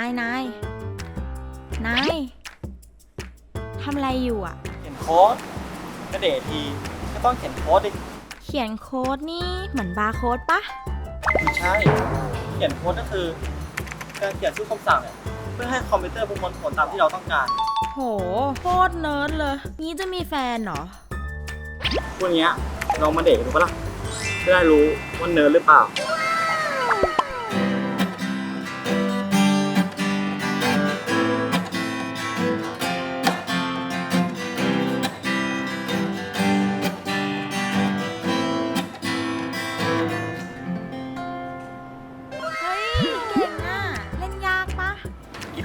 ายนายนายทำไรอยู่อะ เขียนโค้ดกระเดททีก็ต้องเขียนโค้ดดิเขียนโค้ดนี่เหมือนบาร์โค้ดปะไม่ใช่ เขียนโค้ดก็คือ การเขียนชื่อคำสั่งเนี่ยเพื่อให้คอมพิวเตอร์ประมวลผลตามที่เราต้องการโหโคตรเนิร์ดเลยนี้จะมีแฟนเหรอ วันนี้ลองมาเดทดูปะล่ะจะได้รู้ว่าเนิร์ดหรือเปล่า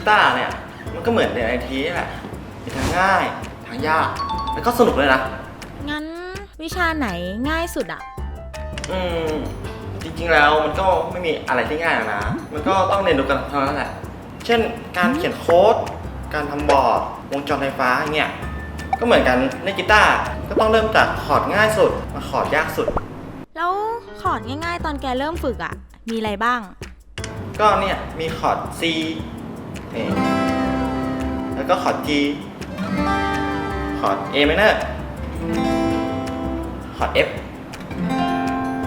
ตาร์เนี่ย มันก็เหมือนในไอทีนี่แหละมีทั้งง่ายทั้งยาก แล้วก็สนุกเลยนะ งั้นวิชาไหนง่ายสุดอะอืม จริงๆแล้วมันก็ไม่มีอะไรที่ง่ายหรอกนะ มันก็ต้องเรียนรู้กันเท่านั้นแหละ เช่น การเขียนโค้ด การทำบอร์ด วงจรไฟฟ้าอย่างเงี้ย ก็เหมือนกันในกีตาร์ ก็ต้องเริ่มจากคอร์ดง่ายสุด มาคอร์ดยากสุด แล้วคอร์ดง่ายๆ ตอนแกเริ่มฝึกอะมีอะไรบ้าง ก็เนี่ยมีคอร์ด C นี่แล้วก็คอร์ด G คอร์ด A minor คอร์ด F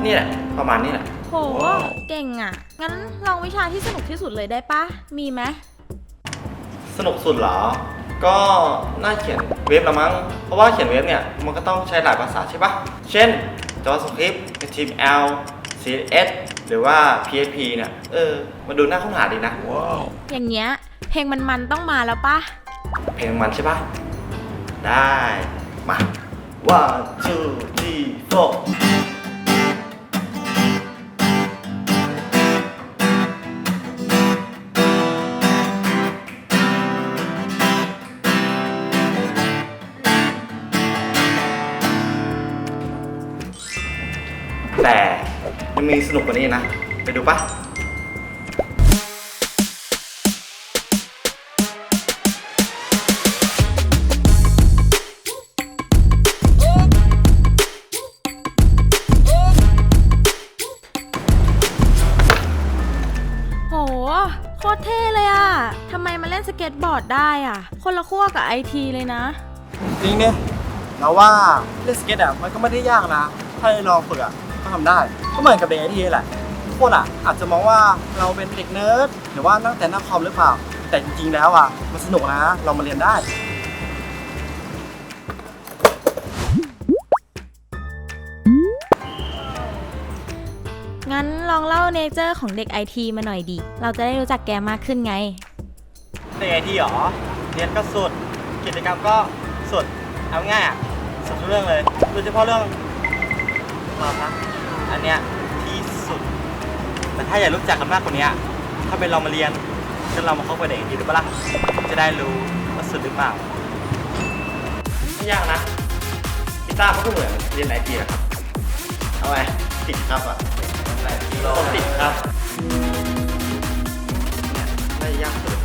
นี่แหละ ประมาณนี้แหละ โห เก่งอะ งั้นลองวิชาที่สนุกที่สุดเลยได้ปะ มีไหม สนุกสุดเหรอ ก็น่าเขียนเว็บละมั้ง เพราะว่าเขียนเว็บเนี่ย มันก็ต้องใช้หลายภาษาใช่ปะ เช่น JavaScript HTML CSS หรือว่า PHP เนี่ยเออมันดูน่าค้นหาดีนะ อย่างเงี้ย เพลงมันๆต้องมาแล้วปะ เพลงมันใช่ปะได้ มา one two three four แต่ มันมีสนุกกว่านี้นะ ไปดูปะโห โคตรเท่เลยอะทำไมมาเล่นสเก็ตบอร์ดได้อะคนละขั้วกับไอทีเลยนะ จริงเนี่ยเราว่าเล่นสเก็ตอะมันก็ไม่ได้ยากนะ ถ้าได้ลองฝึกอะ ก็ทำได้ ก็เหมือนกับเด็กไอทีแหละทุกคนอะอาจจะมองว่าเราเป็นเด็กเนิร์ดหรือว่านั่งแต่หน้าคอมหรือเปล่า แต่จริงๆแล้วอะมันสนุกนะ เรามาเรียนได้งั้นลองเล่าเนเจอร์ของเด็กไอทีมาหน่อยดิ เราจะได้รู้จักแกมากขึ้นไง เด็กไอทีหรอ เรียนก็สุด กิจกรรมก็สุด เอาง่ายอะสุดทุกเรื่องเลย โดยเฉพาะเรื่อง เรานะอันเนี้ยที่สุด แต่ถ้าอยากรู้จักกันมากกว่านี้ถ้าเป็นเรามาเรียนก็เรามาเข้าไปเด็กดีหรือเปล่าล่ะจะได้รู้ว่าสุดหรือเปล่าไม่ยากนะกีตาร์มันก็เหมือนเรียนไอทีแหละครับเอาไงติดครับอะผมติดครับเนี่ยน่าจะยากสุด